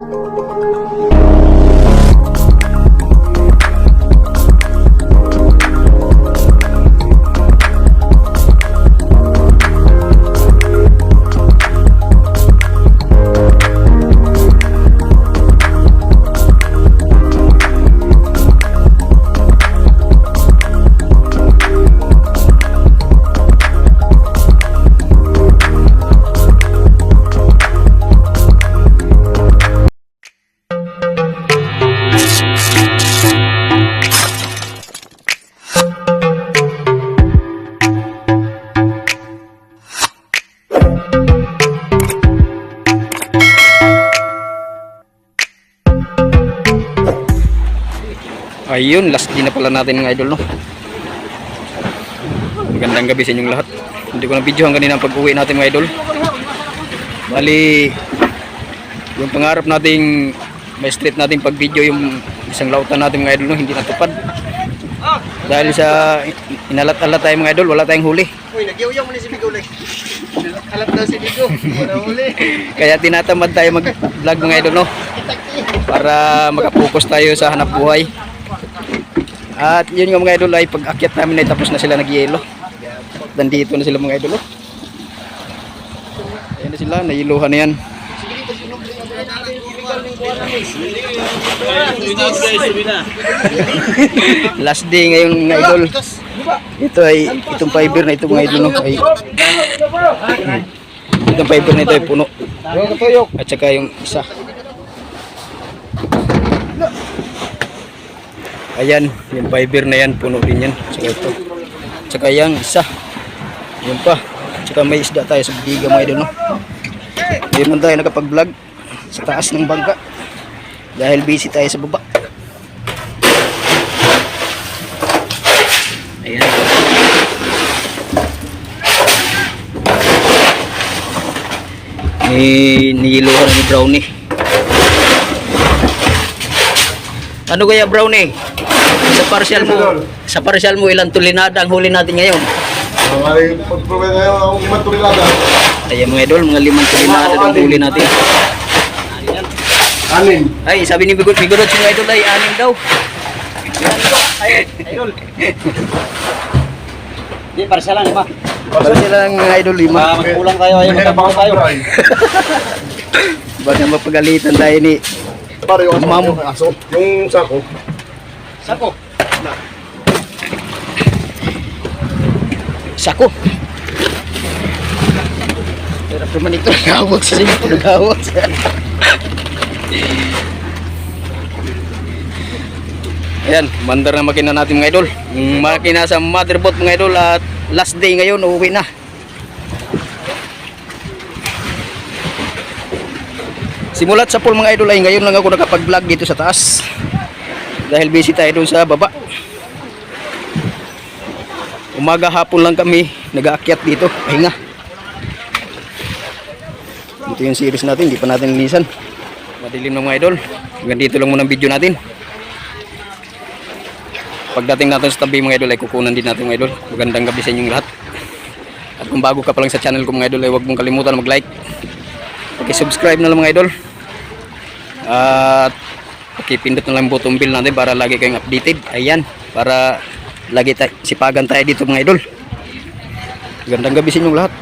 Música Ayun, last day na pala natin mga idol, no? Magandang gabi sa inyong lahat. Hindi ko na video ang kanina ang pag-uwi natin mga idol. Bali, yung pangarap nating may street nating pag-video yung isang lautan natin mga idol, no? Hindi natupad. Dahil sa inalat-alat tayo mga idol, wala tayong huli. Uy, nagyaw-yaw mo ni si Bigo. Alat daw si Bigo. Wala uli. Kaya tinatamad tayo mag-vlog mga idol, no? Para makapokus tayo sa hanap buhay. At yun nga mga idol ay pag akyat namin ay tapos na sila nagyelo. Nandito na sila mga idol. Oh. Ayan na sila, nayiluhan na yan. Last day ngayon mga idol. Ito ay itong fiber na ito mga idol no, ay itong fiber na ito ay puno. At saka yung isa. Ayan, yung fiber na yan, puno din yan. Saka ito. Saka yung isa. Yun pa. Saka may isda tayo sa biga mga idol, no? Hindi man tayo nakapag-vlog sa taas ng bangka. Dahil busy tayo sa baba. Ayan. Ni niyiluhan ni Brownie. Ano kaya Brownie? Sa partial mo, sa partial mo ilang tulinada ang huli natin ngayon? Ay, pag-provide na yung limang tulinada. Ayan mga idol, mga limang tulinada ang huli natin. Anin. Ay, sabi ni Bigod, Bigod mga idol ay anim daw. Di, para siya lang, di ba? Para sila ng mga idol lima. Magkulang tayo, ayaw magkabuo tayo. Baka mapagalitan tayo ni Para yung aso. Ma'am. Yung aso. Yung sako. Sako. Sako. Pero naman ito, nagawag sa sinyo, nagawag sa... Ayan, mandar na makina natin mga idol. Yung makina sa motherboard mga idol at last day ngayon, uuwi na. Simulat sa pool mga idol ay ngayon lang ako nakapag-vlog dito sa taas. Dahil busy tayo doon sa baba. Umaga hapon lang kami nag-aakyat dito, pahinga. Ito yung series natin, hindi pa natin linisan. Madilim ng mga idol. Hanggang dito lang muna ang video natin. Pagdating natin sa tabi mga idol ay kukunan din natin mga idol. Magandang gabi sa inyong lahat. At kung bago ka pa lang sa channel ko mga idol ay huwag mong kalimutan mag-like. Okay-subscribe na lang mga idol. At pakipindot na lang yung button bell natin para lagi kayong updated. Ayan, para lagi tayo, sipagan tayo dito mga idol. Gandang gabi sa inyong lahat.